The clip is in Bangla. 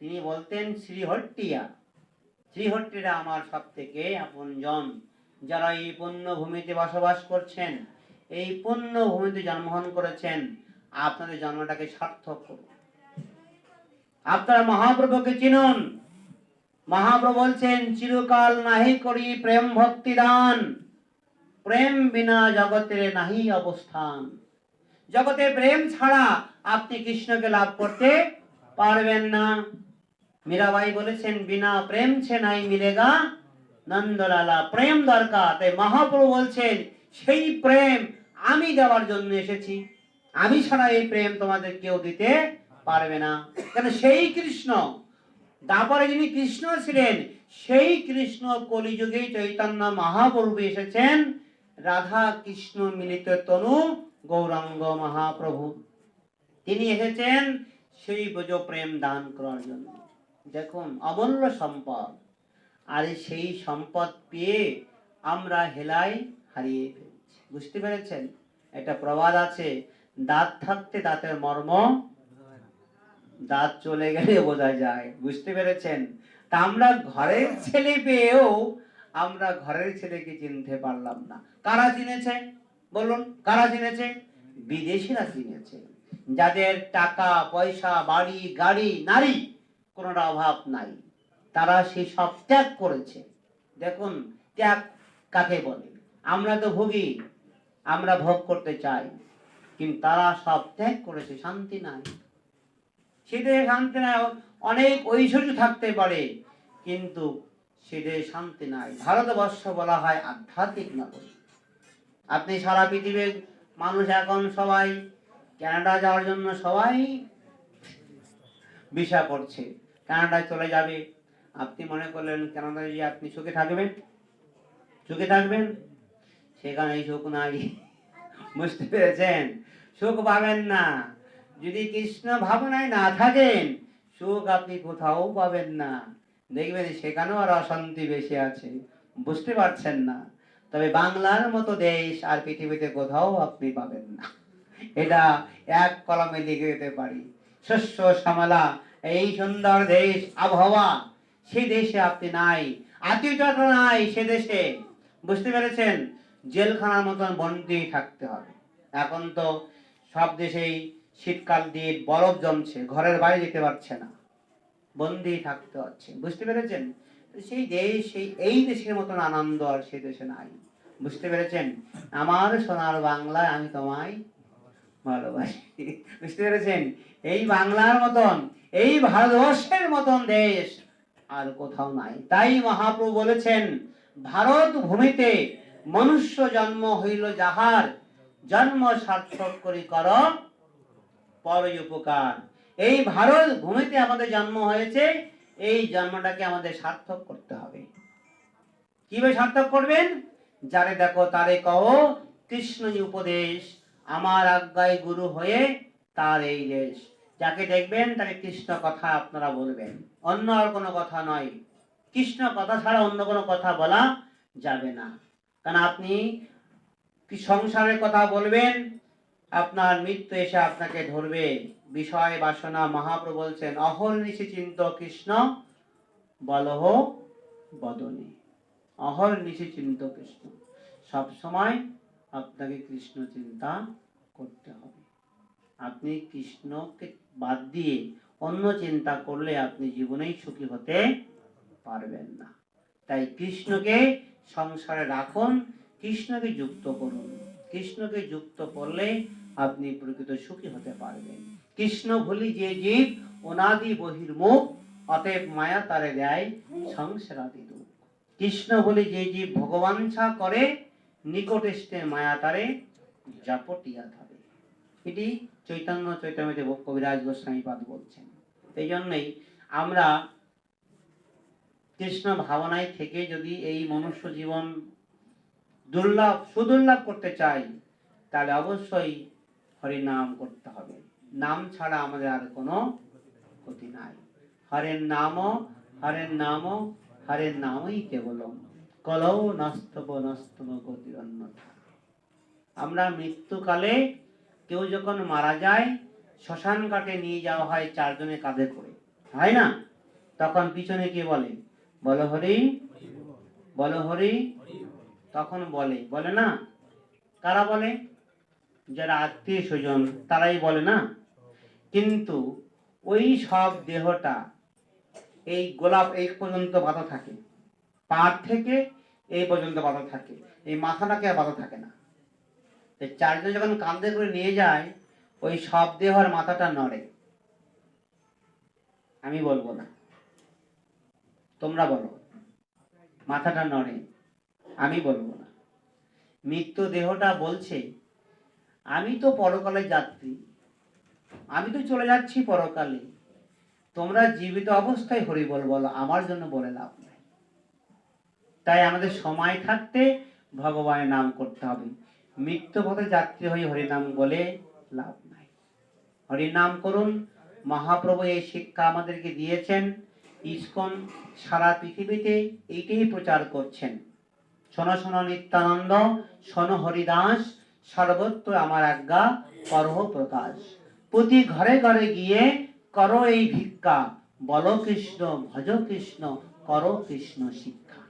তিনি বলতেন, শ্রীহট্টিয়া, শ্রীহট্টিরা আমার সব থেকে আপনজন। যারা এই পুণ্যভূমিতে বসবাস করছেন, এই পুণ্যভূমিতে জন্মগ্রহণ করেছেন, আপনাদের জন্মটাকে সার্থক করুন। আপনারা মহাপ্রভুকে চিনুন। মহাপ্রভু বলছেন, চিরকাল নাহি করি প্রেম ভক্তি দান। প্রেম বিনা জগতের নাহি অবস্থান। জগতে প্রেম ছাড়া আপনি কৃষ্ণকে লাভ করতে পারবেন না। মীরাবাই বলেছেন, বিনা প্রেম ছে নাই মিলেগা। নন্দলালা, প্রেম দরকার। তাই মহাপ্রভু বলছেন, সেই প্রেম আমি দেওয়ার জন্য এসেছি। আমি ছাড়া এই প্রেম তোমাদের কেউ দিতে পারবে না। কেন সেই কৃষ্ণ, তারপরে যিনি কৃষ্ণ ছিলেন, সেই কৃষ্ণ কলিযুগে চৈতন্য মহাপ্রভু এসেছেন। রাধা কৃষ্ণ মিলিত তনু গৌরাঙ্গ মহাপ্রভু। তিনি এসেছেন সেই ব্রজ প্রেম দান করার জন্য। দেখুন, অমূল্য সম্পদ। আর সেই সম্পদ পেয়ে আমরা হেলাই হারিয়ে ফেলছি। বুঝতে পেরেছেন? একটা প্রবাদ আছে, দাঁত থাকতে দাঁতের মর্ম, দাঁত চলে গেলে বোঝা যায়। বুঝতে পেরেছেন? তা আমরা ঘরের ছেলে পেয়েও আমরা ঘরের ছেলেকে চিনতে পারলাম না। কারা চিনেছে? বলুন, কারা চিনেছে? বিদেশিরা চিনেছে। যাদের টাকা, পয়সা, বাড়ি, গাড়ি, নারী, কোনোটা অভাব নাই। তারা সেই সব ত্যাগ করেছে। দেখুন, ত্যাগ কাকে বলে? আমরা তো ভোগী, আমরা ভোগ করতে চাই, কিন্তু তারা সব ত্যাগ করেছে, শান্তি নাই। সেদের শান্তি নাই, অনেক ঐশ্বর্য থাকতে পারে, কিন্তু সেদের শান্তি নাই। ভারতবর্ষ বলা হয় আধ্যাত্মিক নগরী। আপনি সারা পৃথিবীর মানুষ এখন সবাই কানাডা যাওয়ার জন্য সবাই ভিসা করছে। কানাডায় চলে যাবে। আপনি মনে করলেন কানাডায় গিয়ে আপনি সুখে থাকবেন? সুখে থাকবেন? সেখানে সুখ নাই। বুঝতে পেরেছেন? সুখ পাবেন না। যদি কৃষ্ণ ভাবনায় না থাকেন, সুখ আপনি কোথাও পাবেন না। দেখবেন সেখানেও আর অশান্তি বেশি আছে। বুঝতে পারছেন না? তবে বাংলার মতো দেশ আর পৃথিবীতে কোথাও আপনি পাবেন না। এটা এক কলমে লিখে দিতে পারি। শস্য, শ্যামলা, এই সুন্দর দেশ, আবহাওয়া সেই দেশে আপনি নাই আত্মীয়তা নাই সে দেশে। বুঝতে পেরেছেন? জেলখানার মতন বন্দি থাকতে হবে। এখন তো সব দেশেই শীতকাল দিয়ে বরফ জমছে, ঘরের বাইরে যেতে পারছে না। বন্দি থাকতে হচ্ছে। বুঝতে পেরেছেন? সেই দেশ, সেই, এই দেশের মতন আনন্দ আর সেই দেশে নাই। বুঝতে পেরেছেন? আমার সোনার বাংলায় আমি তোমায় ভালোবাসি বুঝতে পেরেছেন? এই বাংলার মতন, এই ভারতবর্ষের মতন দেশ আর কোথাও নাই। তাই মহাপ্রভু বলেছেন, ভারত ভূমিতে মনুষ্য জন্ম হইল যাহার, জন্ম সার্থক করি কর পর উপকার। এই ভারত ভূমিতে আমাদের জন্ম হয়েছে, এই জন্মটাকে আমাদের সার্থক করতে হবে। কীভাবে সার্থক করবেন? যারে দেখো তারে কহ কৃষ্ণ উপদেশ। আমার আজ্ঞায় গুরু হয়ে তার এই দেশ যাকে দেখবেন, তাকে কৃষ্ণ কথা আপনারা বলবেন। অন্য আর কোনো কথা নয়। কৃষ্ণ কথা ছাড়া অন্য কোনো কথা বলা যাবে না। কারণ আপনি কি সংসারের কথা বলবেন, আপনার মৃত্যু এসে আপনাকে ধরবে। বিষয়, বাসনা, মহাপ্রভু বলছেন, অহল নিশি চিন্ত কৃষ্ণ, বলহ বদনে। অহল নিশি চিন্ত কৃষ্ণ। সব সময় আপনাকে কৃষ্ণ চিন্তা করতে হবে। আপনি কৃষ্ণকে বাদ দিয়ে অন্য চিন্তা করলে আপনি জীবনেই সুখী হতে পারবেন না। তাই কৃষ্ণকে সংসারে রাখুন, কৃষ্ণকে যুক্ত করুন। কৃষ্ণকে যুক্ত করলে আপনি প্রকৃত সুখী হতে পারবেন। কৃষ্ণ ভুলি যে জীব, অনাদি বহির্মুখ অতএব মায়া তারে দেয়, সংসারাদি দুঃখ। কৃষ্ণ বলি যে জীব ভগবাঞ্ছা করে নিকটেষ্টে মায়া তারে জাপটিয়া ধরে। এটি চৈতন্য চৈতন্যতে কবিরাজ গোস্বামী পাদ বলছেন। এই জন্যই আমরা কৃষ্ণ ভাবনায় থেকে যদি এই মনুষ্য জীবন দুর্লভ, সুদুর্লভ করতে চাই, তাহলে অবশ্যই হরিনাম করতে হবে। নাম ছাড়া আমাদের আর কোনো গতি নাই। হরের নাম হরের নাম হরের নামই কেবলম কলৌ নস্তব নস্তব গতির আমরা মৃত্যুকালে কেউ যখন মারা যায়, শ্মশান কাটে নিয়ে যাওয়া হয় চারজনে কাঁধে করে। হয় না? তখন পিছনে কে বলে? বলো হরি। বলো হরি। তখন বলে। বলে না? কারা বলে? যারা আত্মীয় স্বজন, তারাই বলে না? কিন্তু ওই সব দেহটা এই গোলাপ এই পর্যন্ত বাধা থাকে। পা থেকে এই পর্যন্ত বাঁধা থাকে। এই মাথাটাকে আর বাঁধা থাকে না। চারজন যখন কাঁধে করে নিয়ে যায়, ওই সব দেহর মাথাটা নড়ে। আমি বলব না। তোমরা বলো, মাথাটা নড়ে। আমি বলব না। মৃত্যু দেহটা বলছে, আমি তো পরকালে যাত্রী। আমি তো চলে যাচ্ছি পরকালে। তোমরা জীবিত অবস্থায় হরি বল বলো, আমার জন্য বলে লাভ নাই। তাই আমাদের সময় থাকতে ভগবানের নাম করতে হবে। মৃত্যু পথে যাত্রী হয়ে হরিনাম বলে লাভ নাই। হরিনাম করুন। মহাপ্রভু এই শিক্ষা আমাদেরকে দিয়েছেন। ইস্কন সারা পৃথিবীতে এইটাই প্রচার করছেন। শোনো শোনো নিত্যানন্দ, শোনো হরিদাস, সর্বত্র আমার আজ্ঞা করহ প্রকাশ। প্রতি ঘরে ঘরে গিয়ে করো এই ভিক্ষা। বলো কৃষ্ণ, ভজ কৃষ্ণ, করো কৃষ্ণ শিক্ষা।